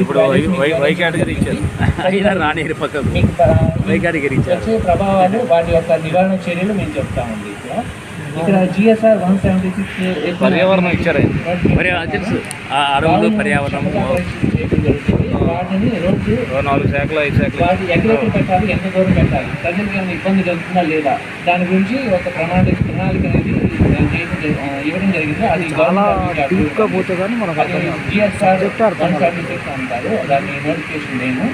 ఇప్పుడు why- why- why category ఇచ్చారు. అయినా రాని పక్కకు. మీకు ప- వై కేటగిరీ ఇచ్చారు. వచ్చే ప్రభావాలు వాటి యొక్క నివారణ చర్యలు మేము చెప్తామండి ఇక్కడ ఇక్కడ జిఎస్ఆర్ వన్ సెవెంటీ సిక్స్ పర్యావరణం ఇచ్చారు తెలుసు. ఆ అడవులు పర్యావరణం నాలుగు శాఖలు ఐదు శాఖలు ఎక్కడెక్కడ పెట్టాలి ఎంత దూరం పెట్టాలి ప్రజలకు ఏమైనా ఇబ్బంది కలుగుతుందా లేదా దాని గురించి ఒక ప్రణాళిక ప్రణాళిక అనేది ఆ, ఇవ్వడం జరిగింది. అది చాలా డీప్గా పోతే కానీ మనకు. జిఎస్ఆర్ వన్ సెవెంటీ సిక్స్ అంటారు. దాని నోటిఫికేషన్ నేను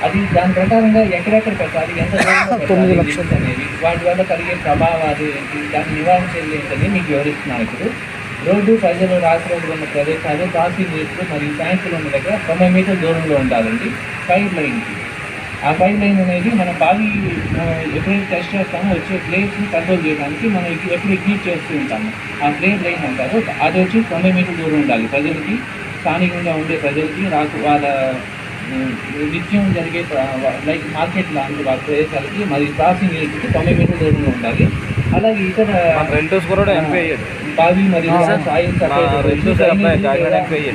అది దాని ప్రకారంగా ఎక్కడెక్కడ పెట్టాలి ఎంత తొమ్మిది లక్షలు. అనేది వాటి వల్ల కలిగే ప్రభావాలు ఏంటి దాని నివారణ చర్యలు ఏంటని మీకు వివరిస్తున్నాను ఇప్పుడు. రోడ్డు ప్రజలు రాత్రి ఉన్న ప్రదేశాలు తాసీల్ నీళ్ళు మరియు ట్యాంకులు ఉన్న దగ్గర తొంభై మీటర్ల దూరంలో ఉండాలండి ఫైర్ లైన్కి ఆ ఫైర్ లైన్ అనేది మన బావి ఎప్పుడైతే టెస్ట్ చేస్తామో వచ్చే ప్లేస్ని కంట్రోల్ చేయడానికి మనం ఎప్పుడు ఎగ్జిట్ చేస్తూ ఉంటాము. ఆ ప్లేన్ లైన్ అంటారు అది వచ్చి తొంభై మీటర్ల దూరం ఉండాలి ప్రజలకి స్థానికంగా ఉండే ప్రజలకి రాకు వాళ్ళ నిత్యం జరిగే లైక్ మార్కెట్ లాంటి వాళ్ళ ప్రదేశాలకి మరి క్రాసింగ్ ఏజ్కి తొంభై మీటర్ల దూరంలో ఉండాలి అలాగే ఇతర మన రెండోస్ కూడా ఎంపీ అయ్యాడు బావి మరియు.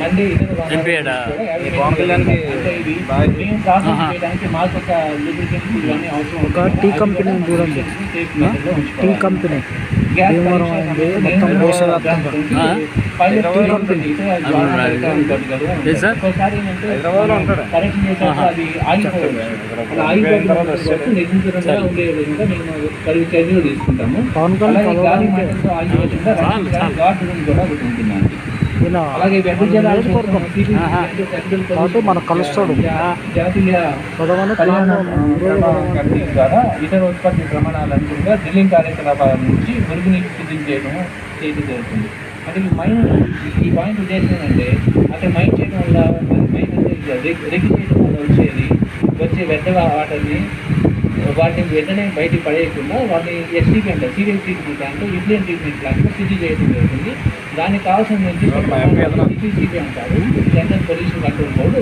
మండే ఇతర. టీ కంపెనీ చూడండి. టీ. కంపెనీ భీమవరం అయింది, మొత్తం పవన్ కళ్యాణ్ కాబట్టి మనకు కలుస్తాడు. ద్వారా ఇతర ఉత్పత్తి ప్రమాణాలు అనుగుణంగా డ్రిల్లింగ్ కార్యకలాపాల నుంచి మురుగునీటి శుద్ధి చేయడం చేయడం జరుగుతుంది. అంటే ఈ మైన్ ఈ పాయింట్ ఉద్దేశం ఏంటంటే అంటే మైన్ చేయడం వల్ల మన మైన్ అంటే రెగ్ రెగ్గి చేయడం వల్ల వచ్చేది వచ్చే వ్యర్థ వాటర్ని వాటిని వెంటనే బయటికి పడేయకుండా వాటిని ఎస్టీపీ అంటారు sewage treatment plant effluent treatment plant శుద్ధి చేయడం జరుగుతుంది దానికి కావాల్సిన నుంచి మా ఎంపీ అతను. సిపిసిబి అంటారు. సెంట్రల్ పొల్యూషన్ కంట్రోల్ బోర్డు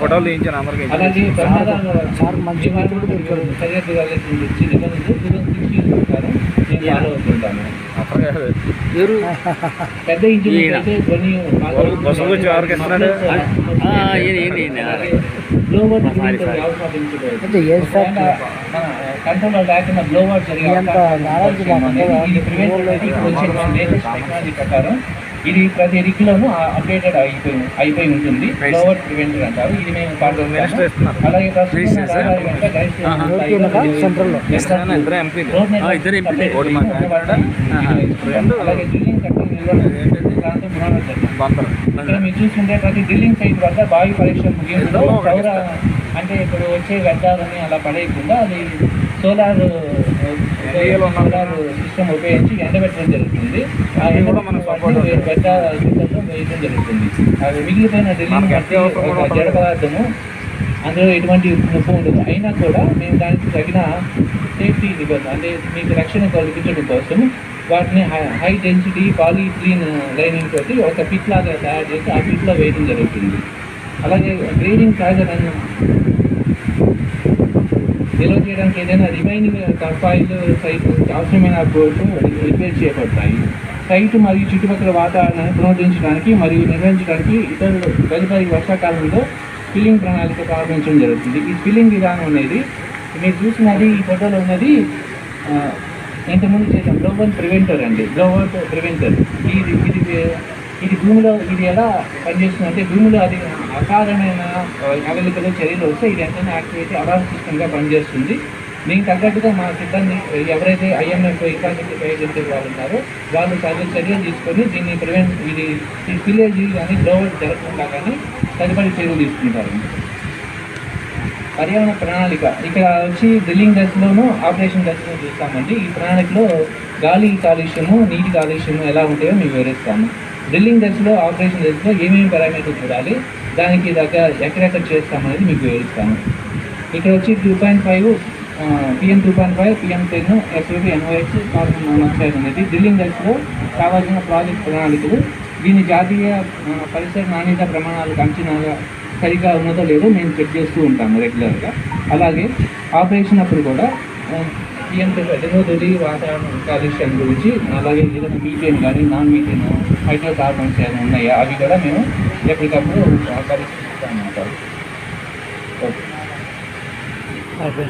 ఫోటోలు అలాగే. సరిహద్దు వచ్చి నిబంధనలు ప్రకారం నేను ఫాలో అవుతుంటాను పెద్ద ఇంజిన్ ఈయన. అయితే కొన్ని ఏ లేకుండా బ్లోవర్ జరిగే technology ప్రకారం ఇది ప్రతి రిక్లోనూ అప్డేటెడ్ అయిపోయి అయిపోయి ఉంటుంది. బ్లోవర్ ప్రివెంటర్ అంటారు. ఇది మేము. అలాగే ప్రాంతం. బందరు ఇక్కడ మీరు చూస్తుంటే ప్రతి డ్రిల్లింగ్ సైట్ వద్ద బావి పరీక్ష ముగింపులో సౌర అంటే ఇప్పుడు వచ్చే వ్యర్థాలని అలా పడేయకుండా అది సోలార్ సోలార్ సిస్టమ్ ఉపయోగించి ఎండబెట్టడం జరుగుతుంది. ఆ ఇది కూడా మనం ఎండబెట్టిన support వాటిని వ్యర్థ సిస్టంలో వేయడం జరుగుతుంది. అది మిగిలిపోయిన డ్రిల్లింగ్ జడ పదార్థము అందులో ఎటువంటి ముప్పు ఉండదు. అయినా కూడా మేము దానికి తగిన సేఫ్టీ నిబంధన అంటే మీకు రక్షణ కల్పించడం కోసం వాటిని high- high density polythene lining తోటి ఒక పిట్ లాగా తయారు చేసి ఆ పిట్లో వేయడం జరుగుతుంది. అలాగే గ్రీనింగ్ ఛార్జర్ అన్న నిల్వ చేయడానికి ఏదైనా రిమైనింగ్ టర్ఫాయిల్ సైట్ అవసరమైన బోర్డు రిపేర్ చేయబడతాయి. సైట్ మరియు చుట్టుపక్కల వాతావరణాన్ని పునరుద్ధరించడానికి మరియు నిర్వహించడానికి ఇతరులు తదుపరి వర్షాకాలంలో ఫిల్లింగ్ ప్రణాళిక ప్రారంభించడం జరుగుతుంది. ఈ ఫిల్లింగ్ విధానం అనేది మీరు చూసినది ఈ ఫోటోలో ఉన్నది uh, ఇంతకుముందు చేసాం గ్లోబల్ ప్రివెంటర్ అండి. గ్లోబల్ ప్రివెంటర్ ఇది ఇది ఇది భూమిలో ఇది ఎలా పనిచేస్తుందంటే భూమిలో అది అసాధారణమైన అవైలబుల్ చర్యలు వస్తే ఇది వెంటనే యాక్టివేట్ అలారం సిస్టమ్గా పనిచేస్తుంది. దీనికి తగ్గట్టుగా మా సిబ్బంది ఎవరైతే ఐఎంఎఫ్ ఇకానమిక్ ఏజెన్సీ వాళ్ళు ఉన్నారో వాళ్ళు తగిన చర్యలు తీసుకొని దీన్ని ప్రివెంట్ ఇది ఈ విలేజ్ కానీ గ్లోబల్ జరగకుండా కానీ తదుపరి చర్యలు తీసుకుంటారు పర్యావరణ ప్రణాళిక. ఇక్కడ వచ్చి డ్రిల్లింగ్ దశలోను ఆపరేషన్ దశలో చూస్తామండి. ఈ ప్రణాళికలో గాలి కాలుష్యము నీటి కాలుష్యము ఎలా ఉంటాయో మేము వివరిస్తాము. డ్రిల్లింగ్ దశలో ఆపరేషన్ దశలో ఏమేమి పారామీటర్స్ చూడాలి? దానికి దగ్గర ఎక్కడెక్కడ చేస్తామనేది మీకు వివరిస్తాము. ఇక్కడ వచ్చి two point five PM two point five PM ten SOP NOX carbon monoxide అనేది డ్రిల్లింగ్ దశలో కావాల్సిన ప్రాజెక్ట్ ప్రణాళికలు. దీని జాతీయ పరిసర నాణ్యత ప్రమాణాలకు అంచనాగా సరిగా ఉన్నదో లేదో మేము చెక్ చేస్తూ ఉంటాము రెగ్యులర్గా. అలాగే ఆపరేషన్ అప్పుడు కూడా పిఎం వాతావరణ కాలుష్యం గురించి అలాగే ఏదైనా మీథేన్ కానీ నాన్ మీథేన్ హైడ్రో కార్బన్స్ ఏమైనా ఉన్నాయా? అవి కూడా మేము ఎప్పటికప్పుడు పరిశీలిస్తాం అన్నమాట ఓకే.